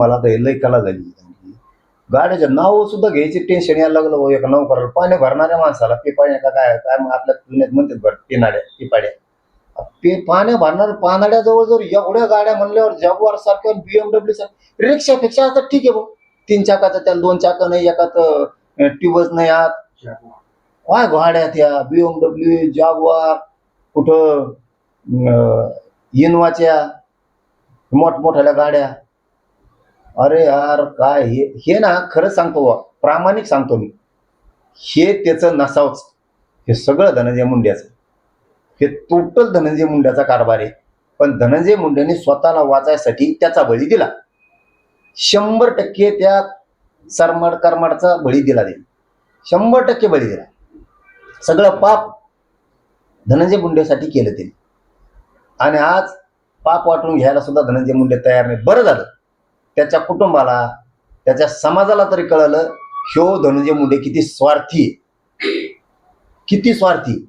मला तर हे लई कला झाली गाड्याच्या नाव सुद्धा घ्यायची टेन्शन यायला लागलं हो एका नौकराला पाणी भरणाऱ्या माणसाला पे का काय काय मग आपल्या तुलनेत म्हणतात बरं पेनाड्या पिपाड्या. पे पाण्या भरणार पानाड्याजवळ जर एवढ्या गाड्या म्हणल्यावर जगवार सारख्या बीएमडब्ल्यू सारख्या रिक्षापेक्षा आता ठीक आहे भाऊ. तीन चाकाचा त्याला दोन चाक नाही एकात ट्यूबच नाही आत. काय गाड्या त्या बीएमडब्ल्यू जागवार कुठं इनोवाच्या मोठमोठ्या गाड्या. अरे यार काय? हे हे ना खरं सांगतो बा प्रामाणिक सांगतो मी. हे त्याचं नसावच. हे सगळं धनंजय मुंड्याचं हे टोटल धनंजय मुंड्याचा कारभार आहे. पण धनंजय मुंडेने स्वतःला वाचायसाठी त्याचा बळी दिला. शंभर टक्के त्या सरमाड करमाडचा बळी दिला देईल शंभर टक्के बळी दिला. सगळं पाप धनंजय मुंडेसाठी केलं ते आणि आज पाप वाटून घ्यायला सुद्धा धनंजय मुंडे तयार नाही बरं झालं. त्याच्या कुटुंबाला त्याच्या समाजाला तरी कळलं ह्यो धनंजय मुंडे किती स्वार्थी किती स्वार्थी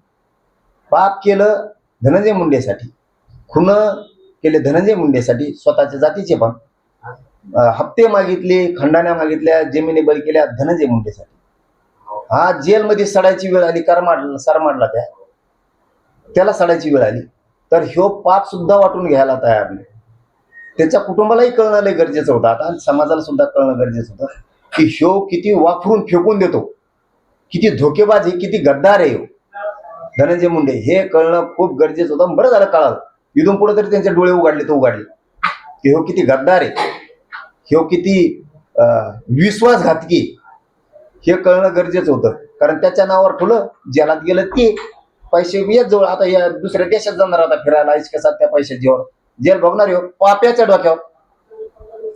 पाप केलं धनंजय मुंडेसाठी खुन केले धनंजय मुंडेसाठी स्वतःच्या जातीचे पण. हप्ते मागितले खंडाण्या मागितल्या जमिनी बळी केल्या धनंजय मुंडेसाठी. हा जेलमध्ये सडायची वेळ आली करमाड सरमाडला त्या. त्याला सडायची वेळ आली. तर ह्यो पाप सुद्धा वाटून घ्यायला तयार नाही. त्याच्या कुटुंबालाही कळणं लय गरजेचं होतं. आता समाजाला सुद्धा कळणं गरजेचं होतं की ह्यो किती वापरून फेकून देतो. किती धोकेबाज आहे किती गद्दार आहे धनंजय मुंडे हे कळणं खूप गरजेचं होतं. बरं झालं कळालं. इथून पुढे तरी त्यांचे डोळे उघडले तर उघडले. की ह्यो किती गद्दार आहे. ह्यो किती विश्वासघातकी. हे कळणं गरजेचं होतं. कारण त्याच्या नावावर ठुलं जेलात गेलं ते. पैसे येत जवळ. आता या दुसऱ्या देशात जाणार आता फिरायला. कसा त्या पैशाच्यावर जेल बघणार हो. पाप्याच्या डोक्यावर.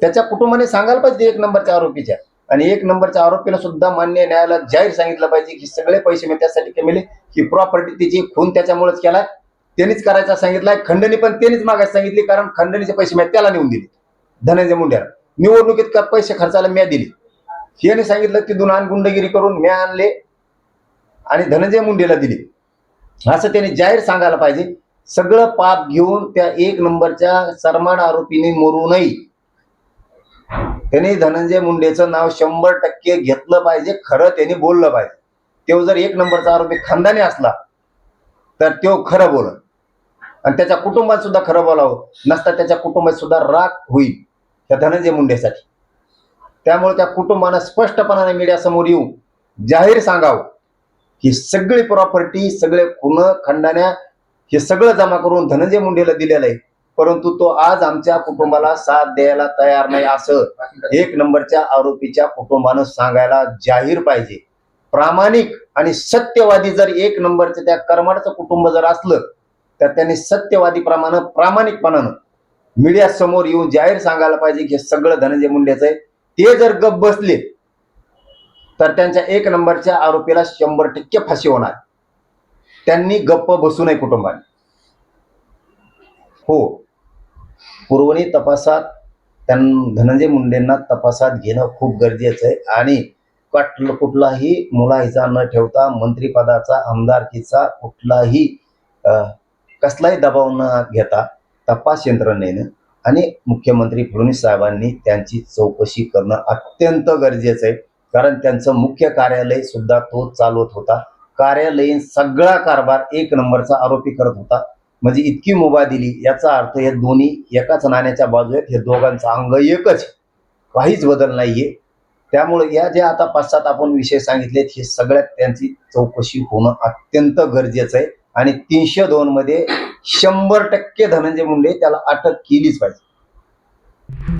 त्याच्या कुटुंबाने सांगायला पाहिजे एक नंबरच्या आरोपीच्या. आणि एक नंबरच्या आरोपीला सुद्धा मान्य न्यायालयात जाहीर सांगितलं पाहिजे की सगळे पैसे मी त्यासाठी कमेले ही प्रॉपर्टी तिची खून त्याच्यामुळेच केलाय. त्यांनीच करायचा सांगितलाय. खंडणी पण त्यांनीच मागायला सांगितली कारण खंडणीचे पैसे मी त्याला नेऊन दिले. धनंजय मुंड्याला निवडणुकीत का पैसे खर्चाला म्या दिली. याने सांगितलं की आण गुंडगिरी करून म्या आणले. आणि धनंजय मुंडेला दिले. असं त्यांनी जाहीर सांगायला पाहिजे. सगळं पाप घेऊन त्या एक नंबरच्या सरमाड आरोपीने मरू नये. त्यांनी धनंजय मुंडेचं नाव शंभर टक्के घेतलं पाहिजे खरं त्याने बोललं पाहिजे. तो जर एक नंबरचा आरोपी खानदानी असला तर तो खरं बोल आणि त्याच्या कुटुंबात सुद्धा खरं बोलावं नसता त्याच्या कुटुंबात सुद्धा राग होईल त्या धनंजय मुंडेसाठी. त्यामुळे त्या कुटुंबानं स्पष्टपणाने मीडियासमोर येऊन जाहीर सांगावं ही सगळी प्रॉपर्टी सगळे खुन खंडाण्या हे सगळं जमा करून धनंजय मुंडेला दिलेलं आहे. परंतु तो आज आमच्या कुटुंबाला साथ द्यायला तयार नाही असं एक नंबरच्या आरोपीच्या कुटुंबानं सांगायला जाहीर पाहिजे. प्रामाणिक आणि सत्यवादी जर एक नंबरचं त्या करमाडचं कुटुंब जर असलं तर त्यांनी सत्यवादी प्रमाणे प्रामाणिकपणानं मीडिया समोर येऊन जाहीर सांगायला पाहिजे की हे सगळं धनंजय मुंडेचं आहे. ते जर गप बसले तर त्यांच्या एक नंबरच्या आरोपीला शंभर टक्के फाशी होणार. त्यांनी गप्प बसू नये कुटुंबाने. हो. पुरवणी तपासात त्यां धनंजय मुंडेंना तपासात घेणं खूप गरजेचं आहे आणि कट कुठलाही मुलाहिजा न ठेवता मंत्रिपदाचा आमदारकीचा कुठलाही कसलाही दबाव न घेता तपास यंत्रणेनं आणि मुख्यमंत्री फडणवीस साहेबांनी त्यांची चौकशी करणं अत्यंत गरजेचं आहे. कारण त्यांचं मुख्य कार्यालय सुद्धा तो चालवत होता. कार्यालयीन सगळा कारभार एक नंबरचा आरोपी करत होता. म्हणजे इतकी मुभा दिली याचा अर्थ हे दोन्ही एकाच नाण्याच्या बाजू आहेत. हे दोघांचं अंग एकच काहीच बदल नाहीये. त्यामुळे या ज्या आता पाच आपण विषय सांगितलेत हे सगळ्यात त्यांची चौकशी होणं अत्यंत गरजेचं आहे. आणि तीनशे दोन मध्ये शंभर टक्के धनंजय मुंडे त्याला अटक केलीच पाहिजे.